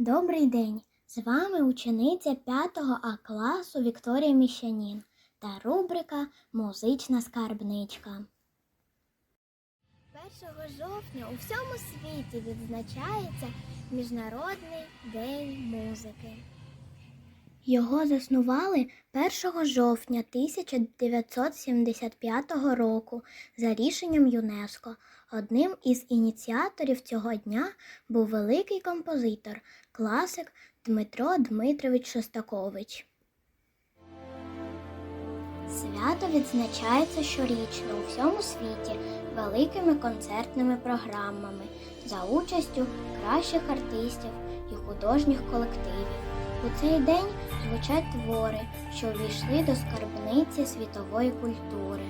Добрий день! З вами учениця 5 А класу Вікторія Міщанін та рубрика Музична скарбничка. 1 жовтня у всьому світі відзначається Міжнародний день музики. Його заснували 1 жовтня 1975 року за рішенням ЮНЕСКО. Одним із ініціаторів цього дня був великий композитор, класик Дмитро Дмитрович Шостакович. Свято відзначається щорічно у всьому світі великими концертними програмами за участю кращих артистів і художніх колективів. У цей день звучать твори, що увійшли до скарбниці світової культури.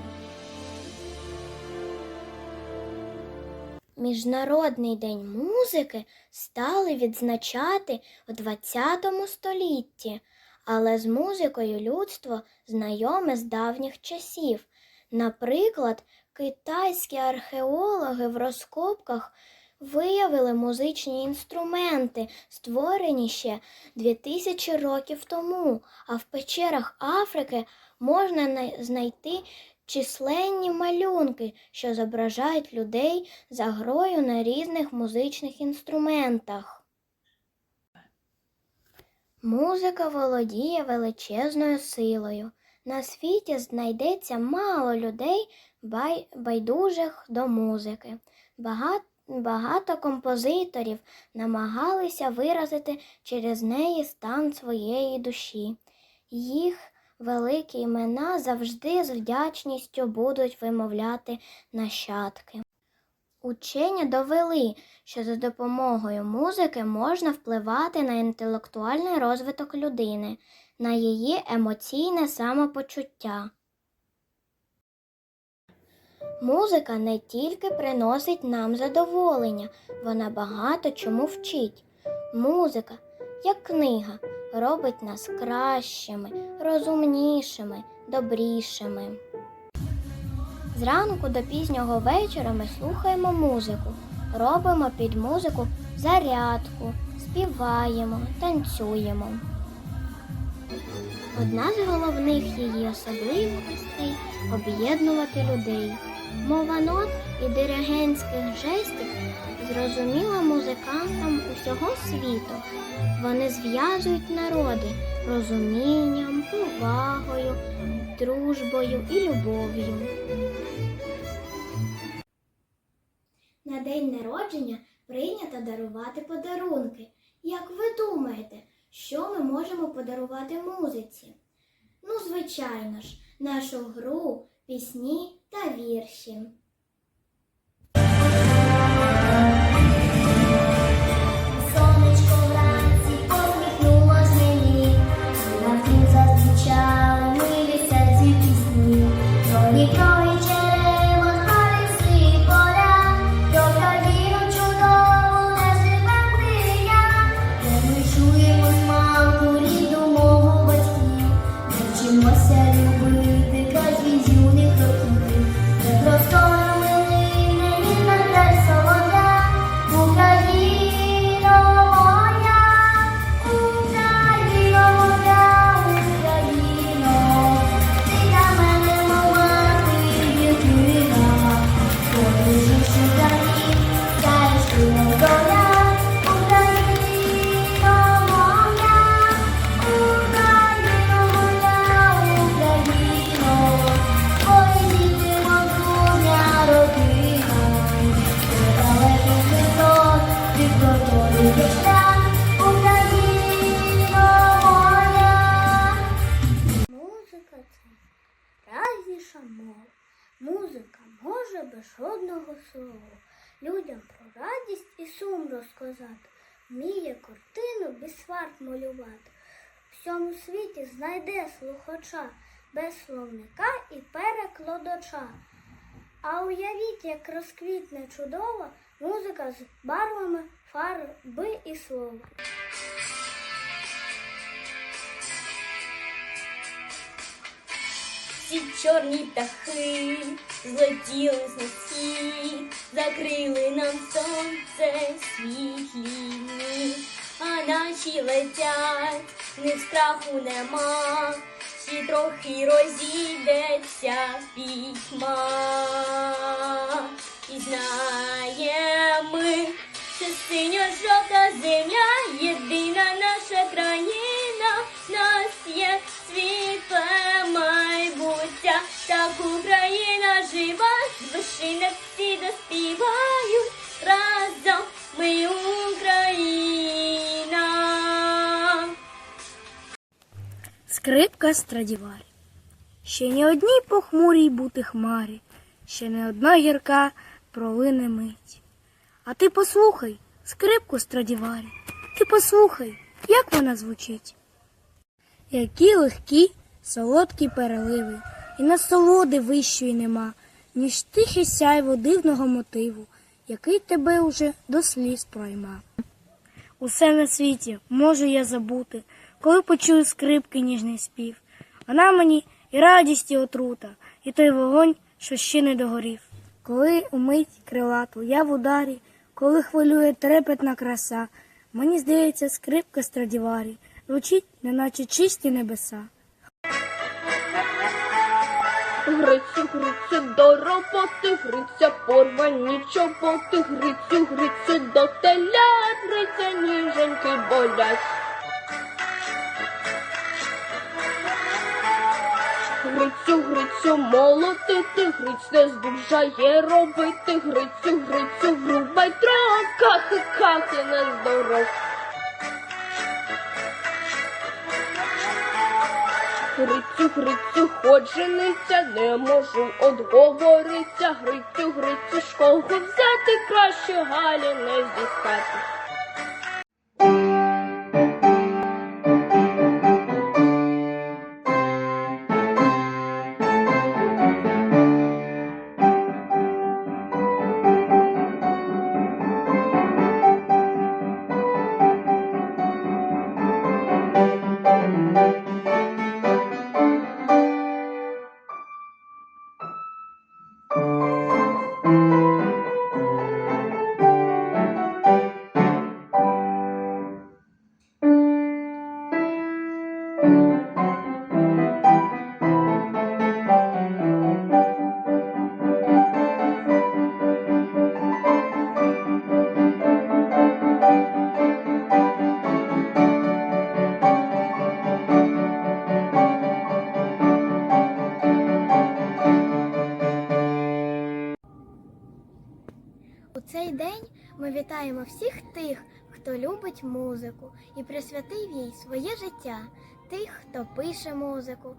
Міжнародний день музики стали відзначати у ХХ столітті, але з музикою людство знайоме з давніх часів. Наприклад, китайські археологи в розкопках виявили музичні інструменти, створені ще 2000 років тому, а в печерах Африки можна знайти численні малюнки, що зображають людей за грою на різних музичних інструментах. Музика володіє величезною силою. На світі знайдеться мало людей байдужих до музики. Багато, композиторів намагалися виразити через неї стан своєї душі. Їх великі імена завжди з вдячністю будуть вимовляти нащадки. Учені довели, що за допомогою музики можна впливати на інтелектуальний розвиток людини, на її емоційне самопочуття. Музика не тільки приносить нам задоволення, вона багато чому вчить. Музика, як книга, робить нас кращими, розумнішими, добрішими. Зранку до пізнього вечора ми слухаємо музику, робимо під музику зарядку, співаємо, танцюємо. Одна з головних її особливостей об'єднувати людей. Мова нот і диригентських жестів зрозуміла музикантам усього світу. Вони зв'язують народи розумінням, повагою, дружбою і любов'ю. На день народження прийнято дарувати подарунки. Як ви думаєте, що ми можемо подарувати музиці? Ну, звичайно ж, нашу гру, пісні та вірші. Жодного слова людям про радість і сум розказати, вміє картину без сварт малювати. В всьому світі знайде слухача без словника і перекладача. А уявіть, як розквітне чудово музика з барвами, фарби і слова. Всі чорні птахи злетіли на схід, закрили нам сонце світлі а наші летять, ні страху нема, всі трохи розійдеться пітьма. І знаємо що синьо-жовта земля, єдина Скрипка Страдіварі. Ще ні одній похмурій бути хмарі, ще не одна гірка пролине мить. А ти послухай скрипку Страдіварі, ти послухай, як вона звучить. Які легкі, солодкі переливи, і насолоди вищої нема, ніж тихе сяйво дивного мотиву, який тебе уже до сліз пройма. Усе на світі можу я забути, коли почую скрипки ніжний спів. Вона мені і радість, і отрута, і той вогонь, що ще не догорів. Коли умить крилату я в ударі, коли хвилює трепетна краса, мені здається, скрипка страдіварі звучить, неначе чисті небеса. Грицю, грицю, до роботи, гриця, порвані чоботи, грицю, грицю, до телят, гриця, ніженьки болять. Грицю, грицю, молотити, гриць не здужає робити, грицю, грицю, врубай дров, кахи, кахи, на здоров. Грицю, грицю, хоч жениться, не можу одговориться. Грицю, грицю, кого взяти краще Галі не зіскати. День ми вітаємо всіх тих, хто любить музику і присвятив їй своє життя, тих, хто пише музику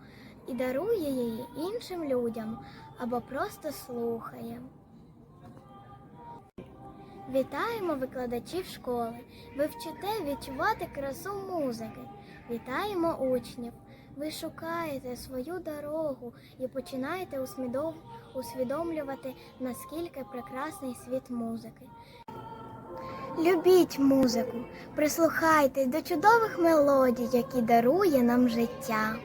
і дарує її іншим людям або просто слухає. Вітаємо викладачів школи. Ви вчите відчувати красу музики. Вітаємо учнів. Ви шукаєте свою дорогу і починаєте усвідомлювати, наскільки прекрасний світ музики. Любіть музику, прислухайтесь до чудових мелодій, які дарує нам життя.